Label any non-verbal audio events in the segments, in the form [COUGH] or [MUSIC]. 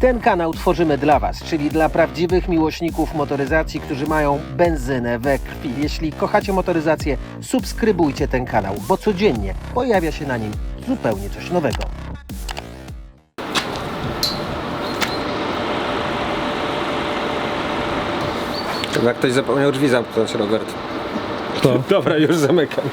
Ten kanał tworzymy dla Was, czyli dla prawdziwych miłośników motoryzacji, którzy mają benzynę we krwi. Jeśli kochacie motoryzację, subskrybujcie ten kanał, bo codziennie pojawia się na nim zupełnie coś nowego. Chyba ktoś zapomniał drzwi zamknąć, Robert. Kto? [LAUGHS] Dobra, już zamykam.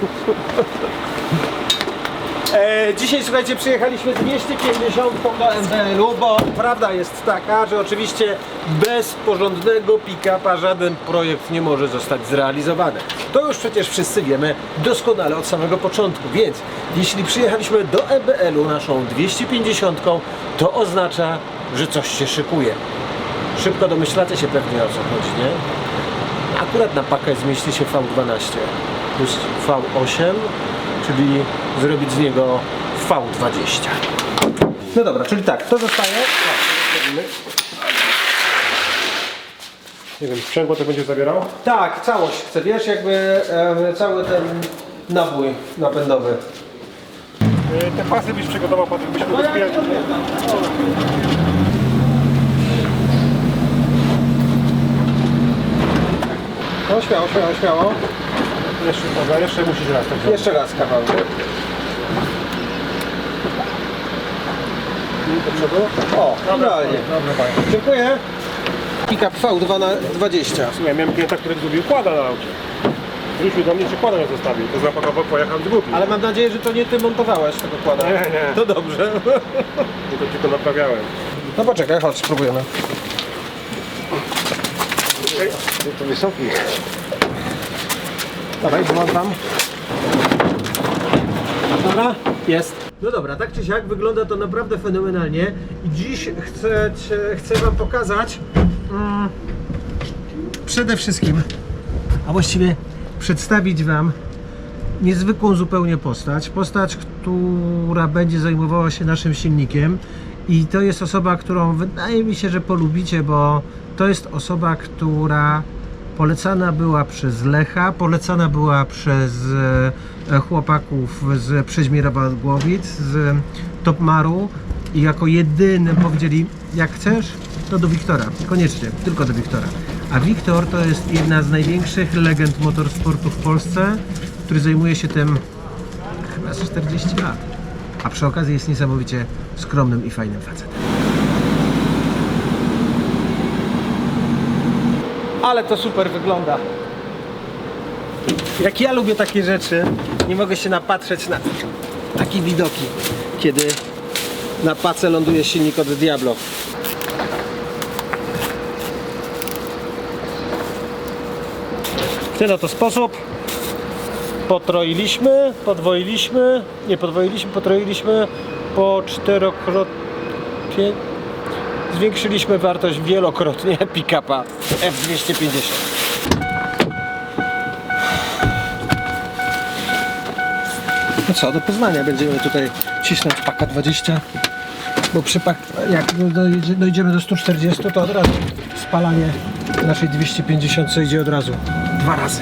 E, dzisiaj słuchajcie, przyjechaliśmy 250 do MBL-u, bo prawda jest taka, że oczywiście bez porządnego pick-upa żaden projekt nie może zostać zrealizowany. To już przecież wszyscy wiemy doskonale od samego początku, więc jeśli przyjechaliśmy do MBL-u naszą 250, to oznacza, że coś się szykuje. Szybko domyślacie się pewnie o co chodzi, nie? Akurat na pakę zmieści się V12 plus V8, czyli zrobić z niego V20. No dobra, czyli tak, to zostaje. Nie wiem, sprzęgło to będzie zabierał? Tak, całość chcę, wiesz, jakby e, cały ten nabój napędowy. Yy, Te pasy byś przygotował, potem byśmy go rozbijali. No śmiało, śmiało, śmiało. Jeszcze, dobra, jeszcze musisz raz tak. Jeszcze raz kawałek. Do przodu. O, idealnie. Dobra, bardzo. Dziękuję. Pick-up V20. Ja miałem klienta, który zgubił kłada na aucie. Wrócił do mnie, czy kłada nie zostawił. To zapakował, pojechał zgubił. Ale mam nadzieję, że to nie ty montowałeś tego kłada. Nie, nie. To dobrze. [LAUGHS] Ja to tylko naprawiałem. No poczekaj, chodź, spróbujemy. To wysoki. Dawaj, włączam. Dobra, jest. No dobra, tak czy siak wygląda to naprawdę fenomenalnie i dziś chcę, chcę Wam pokazać mm, przede wszystkim, a właściwie przedstawić Wam niezwykłą zupełnie postać. Postać, która będzie zajmowała się naszym silnikiem i to jest osoba, którą wydaje mi się, że polubicie, bo to jest osoba, która polecana była przez Lecha, polecana była przez e, chłopaków z Przeźmierowa Głowic, z Topmaru i jako jedyny powiedzieli, jak chcesz, to do Wiktora, koniecznie, tylko do Wiktora. A Wiktor to jest jedna z największych legend motorsportu w Polsce, który zajmuje się tym chyba z 40 lat. A przy okazji jest niesamowicie skromnym i fajnym facetem. Ale to super wygląda. Jak ja lubię takie rzeczy, nie mogę się napatrzeć na takie widoki, kiedy na pace ląduje silnik od Diablo. W ten oto sposób potroiliśmy, podwoiliśmy, nie podwoiliśmy, potroiliśmy po czterokrotnie, zwiększyliśmy wartość wielokrotnie [LAUGHS] pick-upa F250. No co, do Poznania będziemy tutaj cisnąć paka 20, bo przy pak, jak dojdzie- dojdziemy do 140, to od razu spalanie naszej 250 idzie od razu dwa razy.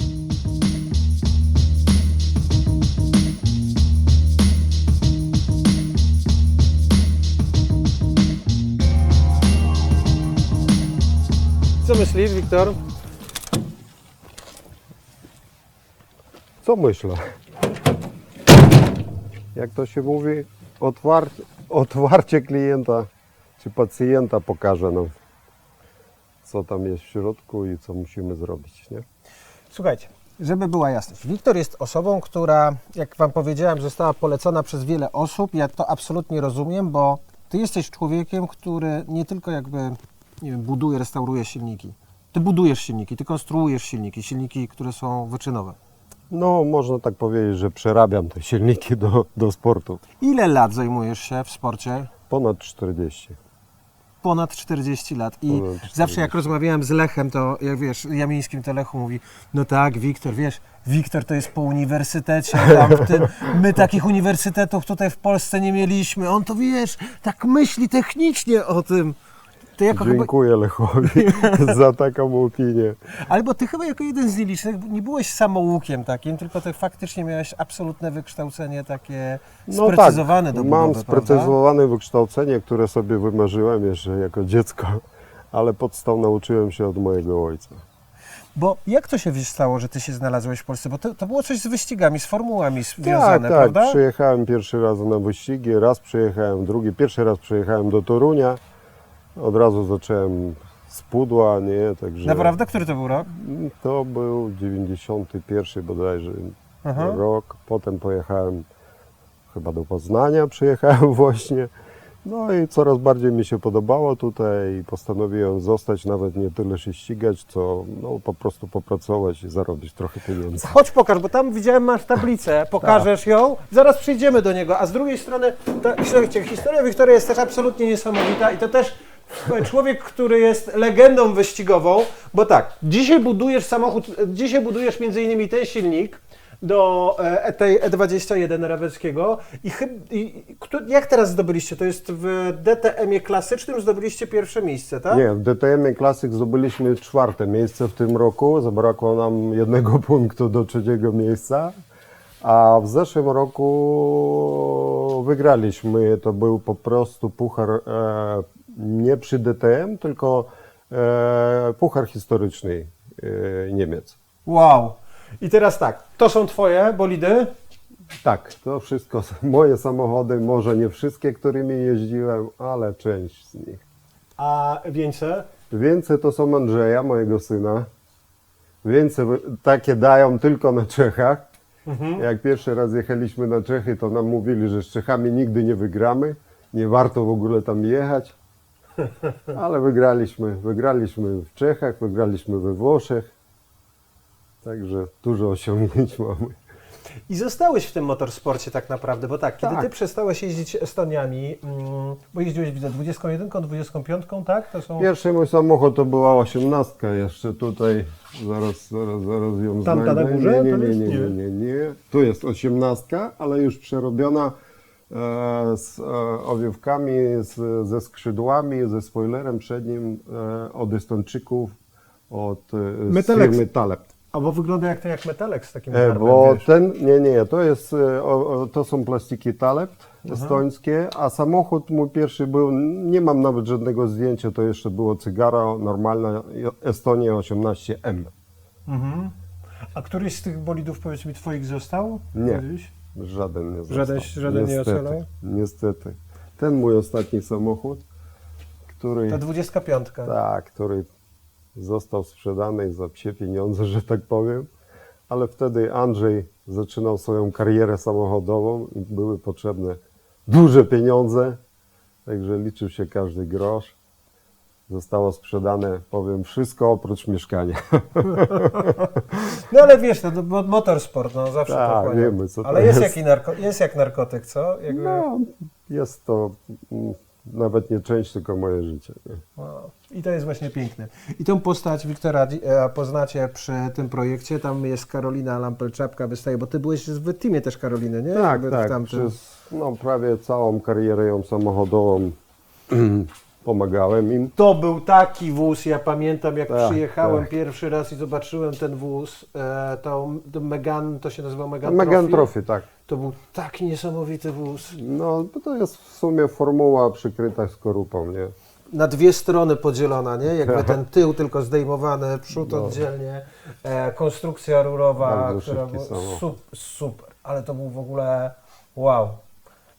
Myślisz, Wiktor? Co myślę? Jak to się mówi, otwar, otwarcie klienta czy pacjenta pokaże nam, co tam jest w środku i co musimy zrobić. Nie? Słuchajcie, żeby była jasność. Wiktor jest osobą, która, jak Wam powiedziałem, została polecona przez wiele osób. Ja to absolutnie rozumiem, bo Ty jesteś człowiekiem, który nie tylko jakby, nie wiem, buduje, restauruje silniki. Ty budujesz silniki, ty konstruujesz silniki, silniki, które są wyczynowe. No, można tak powiedzieć, że przerabiam te silniki do, do sportu. Ile lat zajmujesz się w sporcie? Ponad 40. ponad 40 lat. I Ponad 40. zawsze jak rozmawiałem z Lechem, to jak wiesz, Jamińskim, to Lechu mówi, no tak, Wiktor, wiesz, Wiktor to jest po uniwersytecie, tam w tym, my takich uniwersytetów tutaj w Polsce nie mieliśmy. On to wiesz, tak myśli technicznie o tym. Jako chyba, Dziękuję Lechowi [LAUGHS] za taką opinię. albo ty chyba jako jeden z nielicznych nie byłeś samoukiem takim, tylko ty faktycznie miałeś absolutne wykształcenie takie sprecyzowane do No tak, mam budowy, prawda? sprecyzowane wykształcenie, które sobie wymarzyłem jeszcze jako dziecko, ale podstaw nauczyłem się od mojego ojca. Bo jak to się stało, że ty się znalazłeś w Polsce? Bo to, to było coś z wyścigami, z formułami związane, tak, tak, prawda? przyjechałem pierwszy raz na wyścigi, raz przyjechałem, drugi, pierwszy raz przyjechałem do Torunia, od razu zacząłem z pudła, nie, także... Naprawdę? Który to był rok? To był 91 bodajże Aha. rok. Potem pojechałem chyba do Poznania, przyjechałem [LAUGHS] właśnie. No i coraz bardziej mi się podobało tutaj i postanowiłem zostać, nawet nie tyle się ścigać, co no, po prostu popracować i zarobić trochę pieniędzy. Chodź pokaż, bo tam widziałem masz tablicę, [LAUGHS] pokażesz ją, zaraz przyjdziemy do niego, a z drugiej strony, ta, słuchajcie, historia Wiktoria jest też absolutnie niesamowita i to też człowiek, który jest legendą wyścigową, bo tak, dzisiaj budujesz samochód, dzisiaj budujesz między innymi ten silnik do e, tej E21 Raweckiego i, i jak teraz zdobyliście? To jest w DTM-ie klasycznym zdobyliście pierwsze miejsce, tak? Nie, w DTM Classic zdobyliśmy czwarte miejsce w tym roku. Zabrakło nam jednego [LAUGHS] punktu do trzeciego miejsca. A w zeszłym roku wygraliśmy. To był po prostu puchar e, nie przy DTM, tylko e, puchar historyczny e, Niemiec. Wow. I teraz tak, to są twoje bolidy? Tak, to wszystko są [LAUGHS] moje samochody, może nie wszystkie, którymi jeździłem, ale część z nich. A wieńce? Więcej to są Andrzeja, mojego syna. Więcej wy- takie dają tylko na Czechach. Jak pierwszy raz jechaliśmy na Czechy, to nam mówili, że z Czechami nigdy nie wygramy. Nie warto w ogóle tam jechać. Ale wygraliśmy. Wygraliśmy w Czechach, wygraliśmy we Włoszech. Także dużo osiągnięć mamy. I zostałeś w tym motorsporcie tak naprawdę, bo tak, kiedy Tak. ty przestałeś jeździć Estoniami, mm, bo jeździłeś widzę 21, 25, tak? To są... Pierwszy mój samochód to była osiemnastka jeszcze tutaj. Zaraz, zaraz, zaraz ją Tamta znajdę. na górze? Nie, nie, nie, nie, Nie. nie, nie. Tu jest osiemnastka, ale już przerobiona z e, owiewkami, z, ze skrzydłami, ze spoilerem przednim e, od Estończyków, od e, Metalex. firmy Taleb. Albo wygląda jak to jak metalek z takim E, garbem, bo wiesz. ten, nie, nie, to jest, e, o, o, to są plastiki Taleb estońskie, a samochód mój pierwszy był, nie mam nawet żadnego zdjęcia, to jeszcze było cygara normalna Estonia 18M. Mhm. A któryś z tych bolidów, powiedz mi, twoich został? Nie. Kiedyś? Żaden nie został. Żaden- żaden nie niestety, ocalał? Niestety. Ten mój ostatni samochód, który, Ta 25. tak, który został sprzedany za psie pieniądze, że tak powiem, ale wtedy Andrzej zaczynał swoją karierę samochodową i były potrzebne duże pieniądze, także liczył się każdy grosz. Zostało sprzedane, powiem, wszystko oprócz mieszkania. [LAUGHS] No ale wiesz, no, no, motorsport, no zawsze Tak, pochłania. wiemy, co to Ale jest, jest. Narko- jest jak narkotyk, co? Jakby... No, jest to mm, nawet nie część, tylko moje życie. Wow. I to jest właśnie piękne. I tą postać Wiktora e, poznacie przy tym projekcie. Tam jest Karolina Lampel-Czapka wystaje, bo ty byłeś w teamie też Karoliny, nie? Tak, Jakby tak. Przez no, prawie całą karierę ją samochodową [CLEARS THROAT] [CLEARS THROAT] pomagałem im. To był taki wóz, ja pamiętam jak Tak, przyjechałem tak. pierwszy raz i zobaczyłem ten wóz, e, Megan, to się nazywał Megan, Megan Trophy. Tak. To był taki niesamowity wóz. No, to jest w sumie formuła przykryta skorupą, nie? Na dwie strony podzielona, nie? Jakby Tak. [LAUGHS] ten tył tylko zdejmowany, przód oddzielnie, e, konstrukcja rurowa, No. Bardzo która była samochód. sup, super, ale to był w ogóle wow.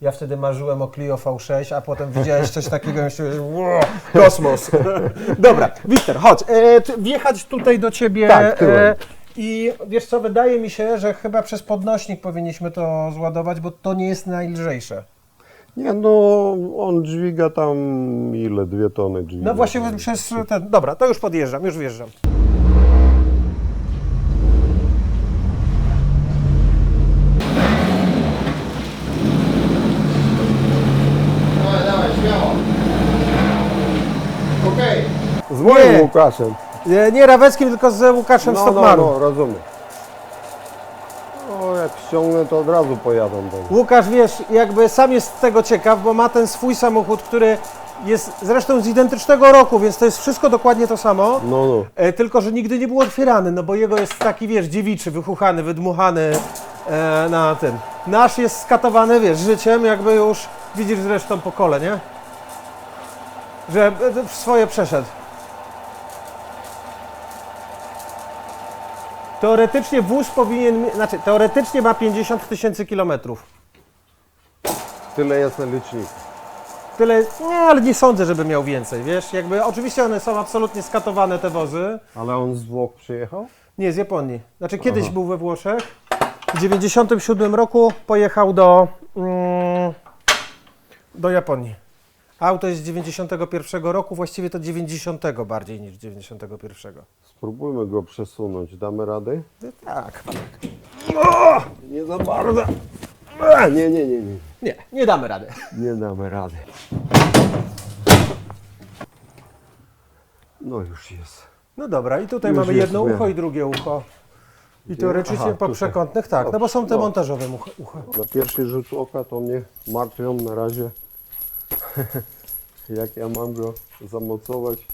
Ja wtedy marzyłem o Clio V6, a potem widziałeś coś takiego i myślałem, wow, kosmos. [LAUGHS] Dobra, Wiktor, chodź, e, ty- wjechać tutaj do Ciebie Tak, tyłem. e, i wiesz co, wydaje mi się, że chyba przez podnośnik powinniśmy to zładować, bo to nie jest najlżejsze. Nie, no on dźwiga tam ile? Dwie tony dźwiga. No właśnie przez ten, dobra, to już podjeżdżam, już wjeżdżam. Łukaszem. Nie, nie Raweckim, tylko z Łukaszem No, no, Stokmaru. no, rozumiem. No, jak ściągnę, to od razu pojadą do mnie. Łukasz, wiesz, jakby sam jest z tego ciekaw, bo ma ten swój samochód, który jest zresztą z identycznego roku, więc to jest wszystko dokładnie to samo. No, no. E, tylko, że nigdy nie był otwierany, no bo jego jest taki, wiesz, dziewiczy, wychuchany, wydmuchany e, na tym. Nasz jest skatowany, wiesz, życiem, jakby już, widzisz zresztą po kole, nie? Że e, w swoje przeszedł. Teoretycznie wóz powinien, znaczy teoretycznie ma 50 tysięcy kilometrów. Tyle jest na liczniku. Tyle, nie, ale nie sądzę, żeby miał więcej, wiesz, jakby, oczywiście one są absolutnie skatowane, te wozy. Ale on z Włoch przyjechał? Nie, z Japonii. Znaczy kiedyś był we Włoszech. W 97 roku pojechał do, mm, do Japonii. Auto jest z 91 roku, właściwie to 90 bardziej niż 91. Spróbujmy go przesunąć. Damy radę? Tak. Nie za bardzo. A, nie, nie, nie, nie. Nie, nie damy rady. Nie damy rady. No już jest. No dobra, i tutaj Już mamy jest, jedno wiem. ucho i drugie ucho. I teoretycznie Aha, po tutaj. przekątnych, tak, no bo są te No. montażowe ucha. ucha. Na pierwszy rzut oka to mnie martwią na razie, [LAUGHS] jak ja mam go zamocować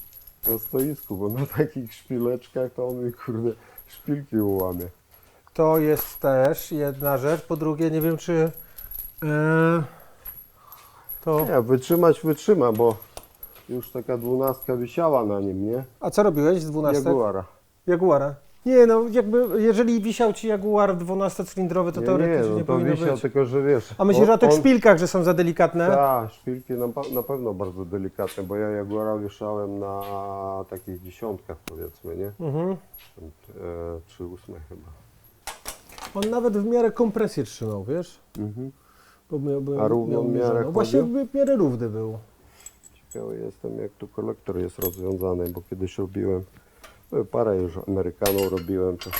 na stoisku, bo na takich szpileczkach to on mi kurde szpilki ułamie. To jest też jedna rzecz. Po drugie, nie wiem czy yy, to. Nie, wytrzymać wytrzyma, bo już taka dwunastka wisiała na nim, nie? A co robiłeś z 12? Jaguara. Jaguara. Nie, no jakby, jeżeli wisiał ci Jaguar 12-cylindrowy, to Nie, teoretycznie nie, nie, no to powinno wisiał, być. tylko że wiesz... A myślisz on- o tych on- szpilkach, że są za delikatne? Tak, szpilki na, na pewno bardzo delikatne, bo ja Jaguara wieszałem na takich dziesiątkach powiedzmy, nie? Mhm. E, Trzy ósme chyba. On nawet w miarę kompresję trzymał, wiesz? Mhm. Bo miał, byłem, A równą miał miarę mierzoną. Właśnie w miarę równy był. Ciekawy jestem, jak tu kolektor jest rozwiązany, bo kiedyś robiłem, no, parę już Amerykanów robiłem, to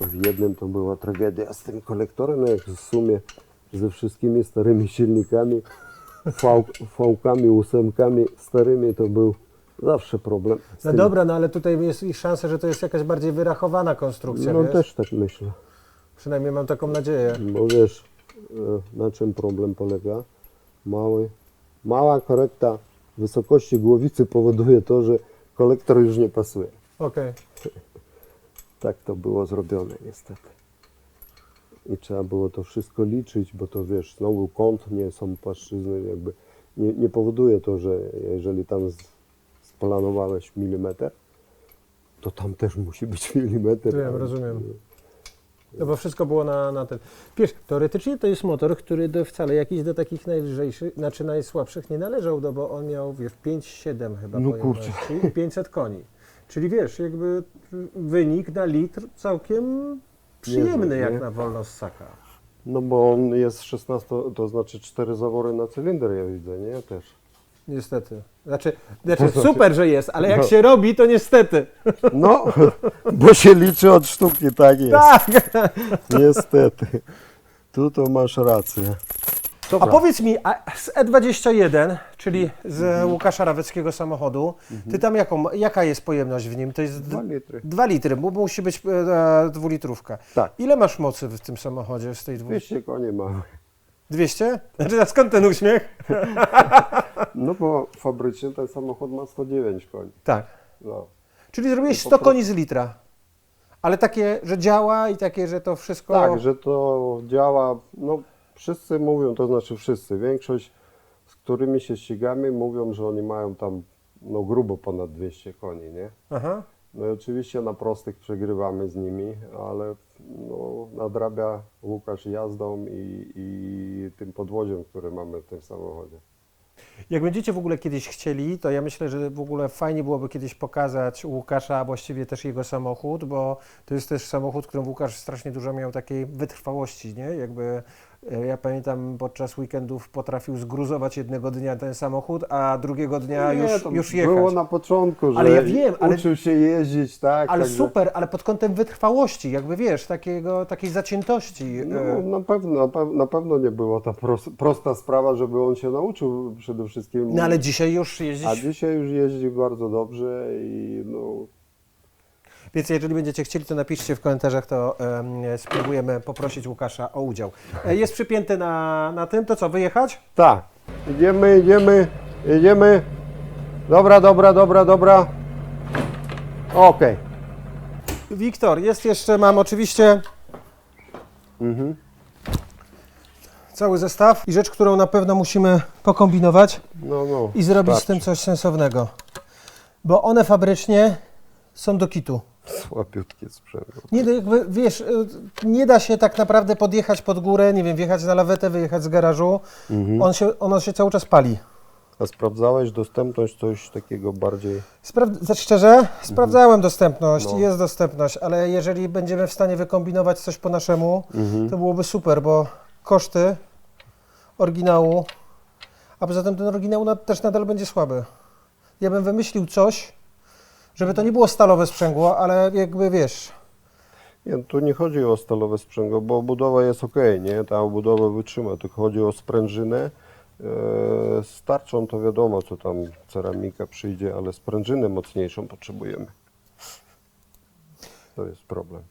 w jednym to była tragedia z tym kolektorem, no jak w sumie ze wszystkimi starymi silnikami, V-kami, ósemkami starymi, to był zawsze problem. No dobra, no ale tutaj jest i szansa, że to jest jakaś bardziej wyrachowana konstrukcja, No wiesz? też tak myślę, Przynajmniej mam taką nadzieję. bo wiesz, e, na czym problem polega? Mały, mała korekta wysokości głowicy powoduje to, że kolektor już nie pasuje. Okej. Tak to było zrobione niestety. I trzeba było to wszystko liczyć, bo to wiesz, znowu kąt, nie są płaszczyzny, jakby nie, nie powoduje to, że jeżeli tam z, splanowałeś milimetr, to tam też musi być milimetr. Wiem, rozumiem. No bo wszystko było na, na ten. Wiesz, teoretycznie to jest motor, który do, wcale jakiś do takich najlżejszych, znaczy najsłabszych nie należał, no bo on miał, wiesz, 5,7 chyba No pojemności i 500 koni. Czyli wiesz, jakby wynik na litr całkiem przyjemny Niezły, jak nie? na wolno ssaka. No bo on jest 16, to znaczy 4 zawory na cylinder, ja widzę, nie? Też. Niestety. [LAUGHS] Znaczy, znaczy super, że jest, ale jak No. się robi, to niestety. [LAUGHS] No, [LAUGHS] bo się liczy od sztuki, tak jest. Tak. Niestety. Tu to masz rację. A powiedz mi, a z E21, czyli z Łukasza Raweckiego samochodu, ty tam jaką, jaka jest pojemność w nim? To jest Dwa litry. 2 litry, bo musi być e, dwulitrówka. Tak. Ile masz mocy w tym samochodzie z tej dwu... 200 konie mamy. 200? Znaczy, a skąd ten uśmiech? [LAUGHS] No bo fabrycznie ten samochód ma 109 koni. Tak. No. Czyli zrobiłeś Po 100 prostu- koni z litra. Ale takie, że działa i takie, że to wszystko... Tak, że to działa, no wszyscy mówią, to znaczy wszyscy, większość z którymi się ścigamy mówią, że oni mają tam no grubo ponad 200 koni, nie? Aha. No i oczywiście na prostych przegrywamy z nimi, ale no, nadrabia Łukasz jazdą i, i tym podwoziem, które mamy w tym samochodzie. Jak będziecie w ogóle kiedyś chcieli, to ja myślę, że w ogóle fajnie byłoby kiedyś pokazać Łukasza, a właściwie też jego samochód, bo to jest też samochód, którym Łukasz strasznie dużo miał takiej wytrwałości, nie? Jakby Ja pamiętam podczas weekendów potrafił zgruzować jednego dnia ten samochód, a drugiego dnia Nie, już, to już jechać. Było na początku, że Ale ja wiem, ale- uczył się jeździć, tak. Ale także- super, ale pod kątem wytrwałości, jakby wiesz, takiego, takiej zaciętości. No, e, na, pewno, na, pe- na pewno nie była ta pros, prosta sprawa, żeby on się nauczył przede wszystkim. No ale dzisiaj już jeździć. A dzisiaj już jeździ bardzo dobrze i no, Więc jeżeli będziecie chcieli, to napiszcie w komentarzach, to em, spróbujemy poprosić Łukasza o udział. E, Jest przypięty na, na tym, to co, wyjechać? tak. Idziemy, idziemy, idziemy. Dobra, dobra, dobra, dobra. Okej. Wiktor, jest jeszcze, mam oczywiście cały zestaw i rzecz, którą na pewno musimy pokombinować No, no. i zrobić z tym coś sensownego. Bo one fabrycznie są do kitu. Słabiutkie sprzęt. Nie, no jakby, wiesz, y, nie da się tak naprawdę podjechać pod górę, nie wiem, wjechać na lawetę, wyjechać z garażu. On się, ono się cały czas pali. A sprawdzałeś dostępność coś takiego bardziej? Spraw- za szczerze, sprawdzałem dostępność, No. jest dostępność, ale jeżeli będziemy w stanie wykombinować coś po naszemu, Mhm. to byłoby super, bo koszty oryginału, a poza tym ten oryginał na, też nadal będzie słaby. Ja bym wymyślił coś, żeby to nie było stalowe sprzęgło, ale jakby wiesz, Nie, tu nie chodzi o stalowe sprzęgło, bo obudowa jest ok, nie? Ta obudowa wytrzyma, tylko chodzi o sprężynę. E, starczą to wiadomo, co tam ceramika przyjdzie, ale sprężynę mocniejszą potrzebujemy. To jest problem.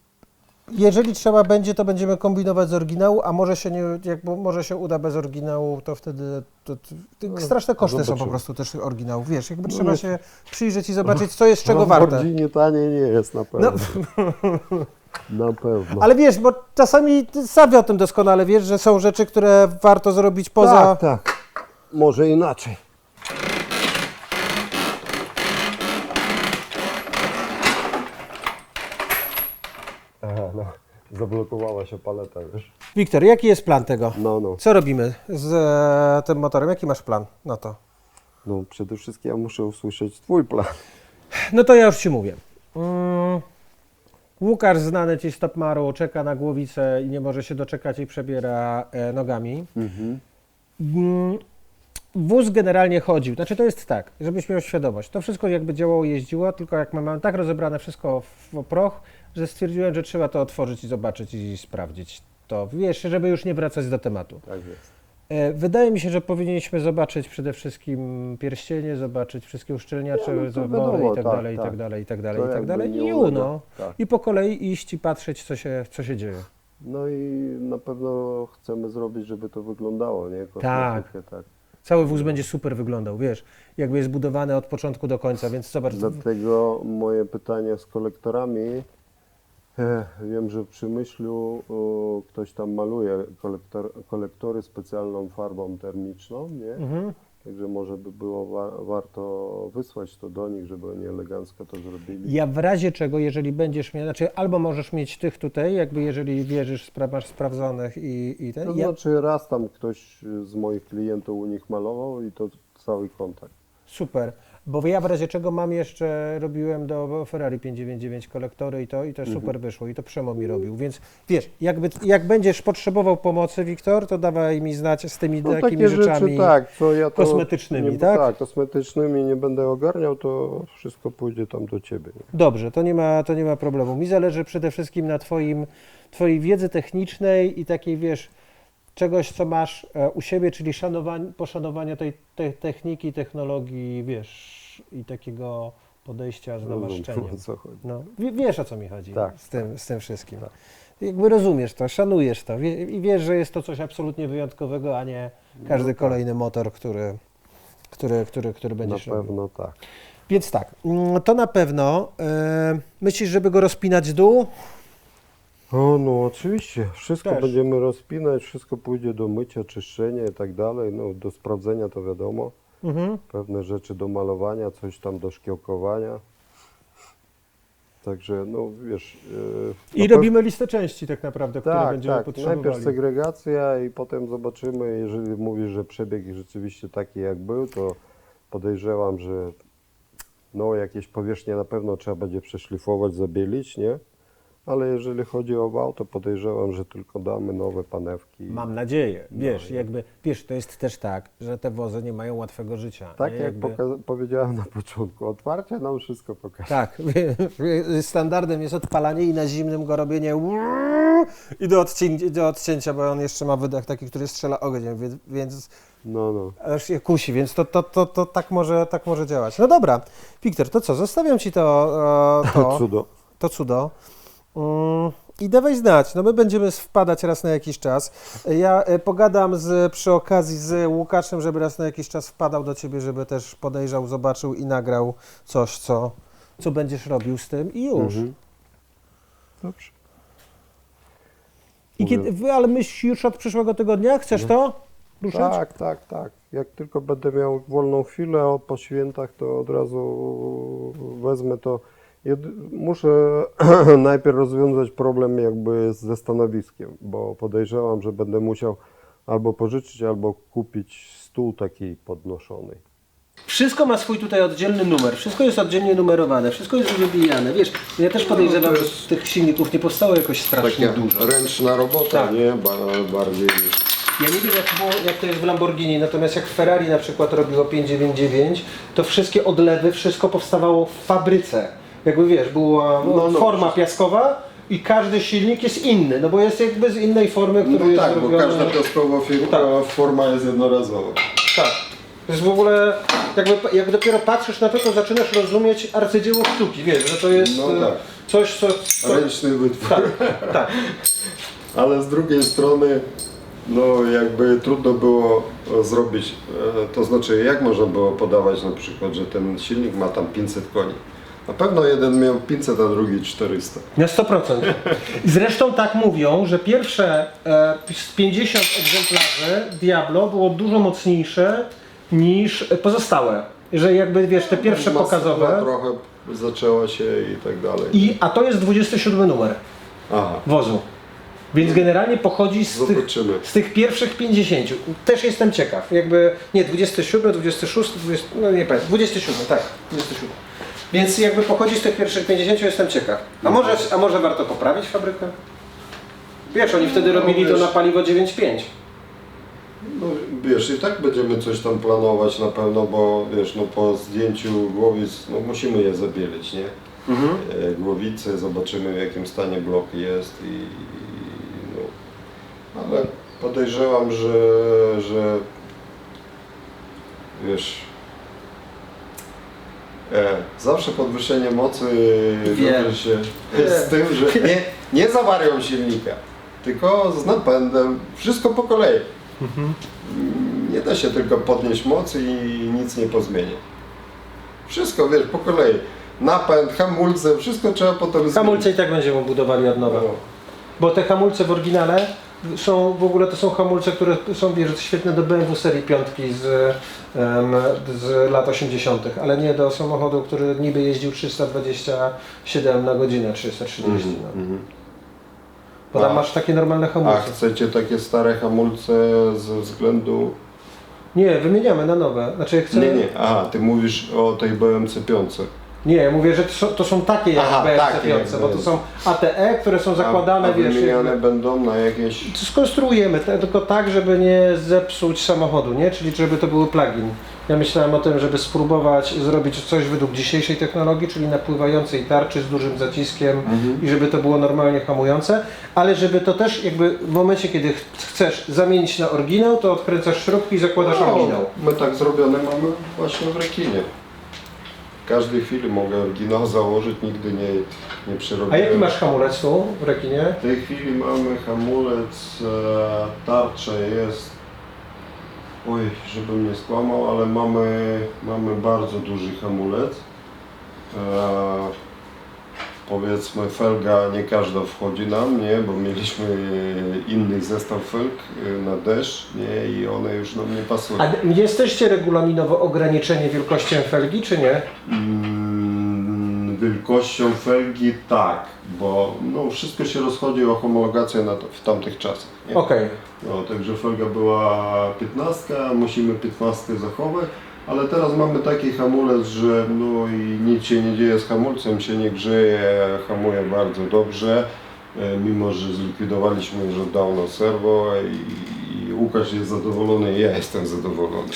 Jeżeli trzeba będzie, to będziemy kombinować z oryginału, a może się nie, jakby może się uda bez oryginału, to wtedy to, to, to straszne koszty są po prostu też oryginałów, wiesz, jakby No trzeba nie- się przyjrzeć i zobaczyć, co jest czego warte. Lamborghini taniej nie jest na pewno. No, Na pewno. ale wiesz, bo czasami sam o tym doskonale wiesz, że są rzeczy, które warto zrobić poza... Tak, tak. Może inaczej. Aha, no. Zablokowała się paleta, wiesz? Wiktor, jaki jest plan tego? No, no. Co robimy z e, tym motorem? Jaki masz plan na to? No przede wszystkim ja muszę usłyszeć twój plan. No to ja już Ci mówię. Mm, Łukasz, znany Ci z Topmaru, czeka na głowicę i nie może się doczekać i przebiera e, nogami. Mm, Wóz generalnie chodził. Znaczy to jest tak, żebyś miał świadomość. To wszystko jakby działało, jeździło, tylko jak my mamy tak rozebrane wszystko w proch, że stwierdziłem, że trzeba to otworzyć i zobaczyć i sprawdzić to. Wiesz, żeby już nie wracać do tematu. Tak jest. E, Wydaje mi się, że powinniśmy zobaczyć przede wszystkim pierścienie, zobaczyć wszystkie uszczelniacze, no zawory wiadomo, i tak tak, dalej, i tak tak. dalej, i tak dalej, To i tak dalej. I ulega. uno. Tak. I po kolei iść i patrzeć, co się, co się dzieje. No i na pewno chcemy zrobić, żeby to wyglądało, nie? Tak. Tak. Cały wóz będzie super wyglądał, wiesz, jakby jest budowany od początku do końca, więc zobacz. Dlatego moje pytanie z kolektorami. E, Wiem, że w Przemyślu ktoś tam maluje kolektor, kolektory specjalną farbą termiczną, nie? Mhm. Także może by było wa- warto wysłać to do nich, żeby oni elegancko to zrobili. Ja w razie czego, jeżeli będziesz miał, znaczy albo możesz mieć tych tutaj, jakby jeżeli wierzysz, spra- masz sprawdzonych i, i ten. To ja, znaczy raz tam ktoś z moich klientów u nich malował i to cały kontakt. Super, bo ja w razie czego mam jeszcze, robiłem do Ferrari 599 kolektory i to, i to Mhm. super wyszło i to Przemo mi robił, więc wiesz, jakby, jak będziesz potrzebował pomocy, Wiktor, to dawaj mi znać z tymi No takimi rzeczami. rzeczy, tak, co ja to kosmetycznymi, nie, tak? Tak, kosmetycznymi nie będę ogarniał, to wszystko pójdzie tam do ciebie. Nie? Dobrze, to nie, ma, to nie ma problemu. Mi zależy przede wszystkim na twoim, twojej wiedzy technicznej i takiej, wiesz, czegoś, co masz e, u siebie, czyli szanowań, poszanowania tej, tej techniki, technologii, wiesz, i takiego podejścia z namaszczeniem. Rozumiem, o co chodzi. No, wie- wiesz o co mi chodzi Tak, z, tym, z tym wszystkim. Jakby rozumiesz to, szanujesz to wie, i wiesz, że jest to coś absolutnie wyjątkowego, a nie każdy tak. kolejny motor, który, który, który, który Na będziesz robił. pewno tak. Więc tak, mm, to na pewno. E, myślisz, żeby go rozpinać z dół? O, no oczywiście, wszystko Też. będziemy rozpinać, wszystko pójdzie do mycia, czyszczenia i tak dalej, no do sprawdzenia to wiadomo, Mhm. pewne rzeczy do malowania, coś tam do szkiełkowania. Także, no wiesz... e, I na pew- robimy listę części tak naprawdę, które Tak, będziemy tak. potrzebowali. Najpierw segregacja i potem zobaczymy, jeżeli mówisz, że przebieg rzeczywiście taki jak był, to podejrzewam, że no jakieś powierzchnie na pewno trzeba będzie przeszlifować, zabielić, nie? Ale jeżeli chodzi o wał, to podejrzewam, że tylko damy nowe panewki. Mam nadzieję. Wiesz, jakby, wiesz, to jest też tak, że te wozy nie mają łatwego życia. Tak nie? jak Jakby- poka- powiedziałem na początku, otwarcie nam wszystko pokaże. Tak, [LAUGHS] standardem jest odpalanie i na zimnym go robienie i do, odcięcia, do odcięcia, bo on jeszcze ma wydech taki, który strzela ogniem, więc, więc No, no. aż się kusi, więc to, to, to, to tak, może, tak może działać. No dobra, Wiktor, to co, zostawiam Ci to, e, to, [LAUGHS] Cudo. to cudo. Mm, I dawaj znać, no my będziemy wpadać raz na jakiś czas. Ja e, pogadam z, przy okazji z Łukaszem, żeby raz na jakiś czas wpadał do Ciebie, żeby też podejrzał, zobaczył i nagrał coś, co, co będziesz robił z tym i już. Mhm. Dobrze. I kiedy, ale myślisz już od przyszłego tygodnia? Chcesz to ruszyć? Tak, tak, tak. Jak tylko będę miał wolną chwilę o, po świętach, to od razu wezmę to. Jed- muszę [CLEARS THROAT] najpierw rozwiązać problem jakby ze stanowiskiem, bo podejrzewam, że będę musiał albo pożyczyć, albo kupić stół taki podnoszony. Wszystko ma swój tutaj oddzielny numer, wszystko jest oddzielnie numerowane, wszystko jest wybijane. Wiesz, ja też podejrzewam, że z tych silników nie powstało jakoś strasznie dużo. ręczna robota, Tak. nie? Ba- bardziej niż... Ja nie wiem jak, było, jak to jest w Lamborghini, natomiast jak Ferrari na przykład robiło 599, to wszystkie odlewy, wszystko powstawało w fabryce. Jakby wiesz, była No, no, forma piaskowa i każdy silnik jest inny, no bo jest jakby z innej formy, która jest zrobiona. piaskowa Tak. forma jest jednorazowa. Tak. To jest w ogóle, jakby, jak dopiero patrzysz na to, to zaczynasz rozumieć arcydzieło sztuki, wiesz, że to jest No tak. coś, co... co Ręczny wytwór. tak, tak. [LAUGHS] Ale z drugiej strony, no jakby trudno było e, zrobić, e, to znaczy jak można było podawać na przykład, że ten silnik ma tam 500 koni. Na pewno jeden miał 500, a drugi 400. Na 100%. I Zresztą tak mówią, że pierwsze e, z 50 egzemplarzy Diablo było dużo mocniejsze niż pozostałe. Że jakby wiesz, te pierwsze pokazowe. trochę zaczęła się i tak dalej. I, a to jest 27 numer Aha, wozu. Więc generalnie pochodzi z tych, zobaczymy. z tych pierwszych 50. Też jestem ciekaw. Jakby nie 27, 26, 20, no nie pamiętam. 27, tak, 27. Więc jakby pochodzi z tych pierwszych 50, jestem ciekaw. A może, a może warto poprawić fabrykę? Wiesz, oni wtedy No, robili to na paliwo 9,5. No wiesz, i tak będziemy coś tam planować na pewno, bo wiesz, no po zdjęciu głowic, no musimy je zabielić, nie? E, Głowice, zobaczymy w jakim stanie blok jest i, i no, ale podejrzewam, że, że wiesz, zawsze podwyższenie mocy Wiem. wiąże się z tym, że nie, nie z awarią silnika, tylko z napędem, wszystko po kolei. Nie da się tylko podnieść moc i nic nie pozmienię. Wszystko, wiesz, po kolei. Napęd, hamulce, wszystko trzeba potem Hamulce i tak będziemy budowali od nowa. No. Bo te hamulce w oryginale są w ogóle to są hamulce, które są wiesz, świetne do BMW serii piątki z, z lat 80., ale nie do samochodu, który niby jeździł 327 na godzinę, 330. no. Bo tam A- masz takie normalne Mhm, A hamulce. chcecie takie stare hamulce ze względu... Nie, wymieniamy na nowe. Znaczy chcę... Nie, nie, aha, ty mówisz o tej BMC 5. Nie, ja mówię, że to są, to są takie jak Aha, takie bo to są ATE, które są zakładane, a, a wiesz, wymieniane jakby- będą na jakieś... Skonstruujemy te, tylko tak, żeby nie zepsuć samochodu, nie? Czyli żeby to były plugin. Ja myślałem o tym, żeby spróbować zrobić coś według dzisiejszej technologii, czyli napływającej tarczy z dużym zaciskiem i żeby to było normalnie hamujące, ale żeby to też jakby w momencie, kiedy ch- chcesz zamienić na oryginał, to odkręcasz śrubki i zakładasz oryginał. my tak zrobione mamy właśnie w rekinie. W każdej chwili mogę oryginał założyć, nigdy nie, nie A przerobiłem. jaki masz hamulec tu w rekinie? W tej chwili mamy hamulec, e, tarcza jest, oj, żebym nie skłamał, ale mamy, mamy bardzo duży hamulec. E, powiedzmy felga nie każda wchodzi nam, nie, bo mieliśmy inny zestaw felg e, na deszcz, nie, i one już nam nie pasują. A jesteście regulaminowo ograniczeni wielkością felgi, czy nie? Mm, wielkością felgi tak, bo no, wszystko się rozchodzi o homologację na w tamtych czasach. Okej. No, także felga była 15, musimy 15 zachować, Ale teraz mamy taki hamulec, że no i nic się nie dzieje z hamulcem, się nie grzeje, hamuje bardzo dobrze. E, Mimo, że zlikwidowaliśmy już od dawna serwo i, i Łukasz jest zadowolony, i ja jestem zadowolony.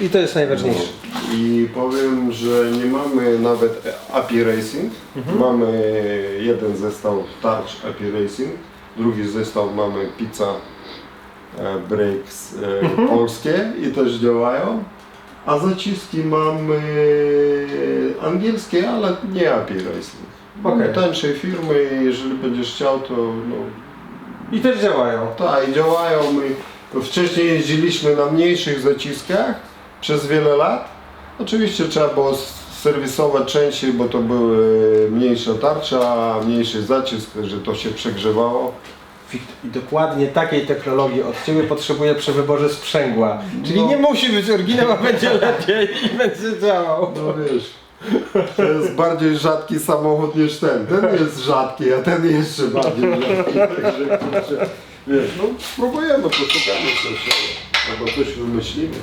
I to jest najważniejsze. I powiem, że nie mamy nawet API Racing. Mamy jeden zestaw Touch API Racing, drugi zestaw mamy Pizza e, Brakes e, polskie i też działają. A zaciski mamy angielskie, ale nie API Racing. Okej. tańszej firmy jeżeli będziesz chciał, to no, I też działają. tak, i działają. My wcześniej jeździliśmy na mniejszych zaciskach przez wiele lat. Oczywiście trzeba było s- serwisować częściej, bo to były mniejsza tarcza, mniejszy zacisk, że to się przegrzewało. Dokładnie takiej technologii od Ciebie potrzebuję przy wyborze sprzęgła. Czyli nie musi być oryginał, a będzie lepiej i będzie działał. No wiesz, to jest bardziej rzadki samochód niż ten. Ten jest rzadki, a ten jeszcze bardziej rzadki. Także wiesz, no spróbujemy, poszukamy coś, albo coś wymyślimy.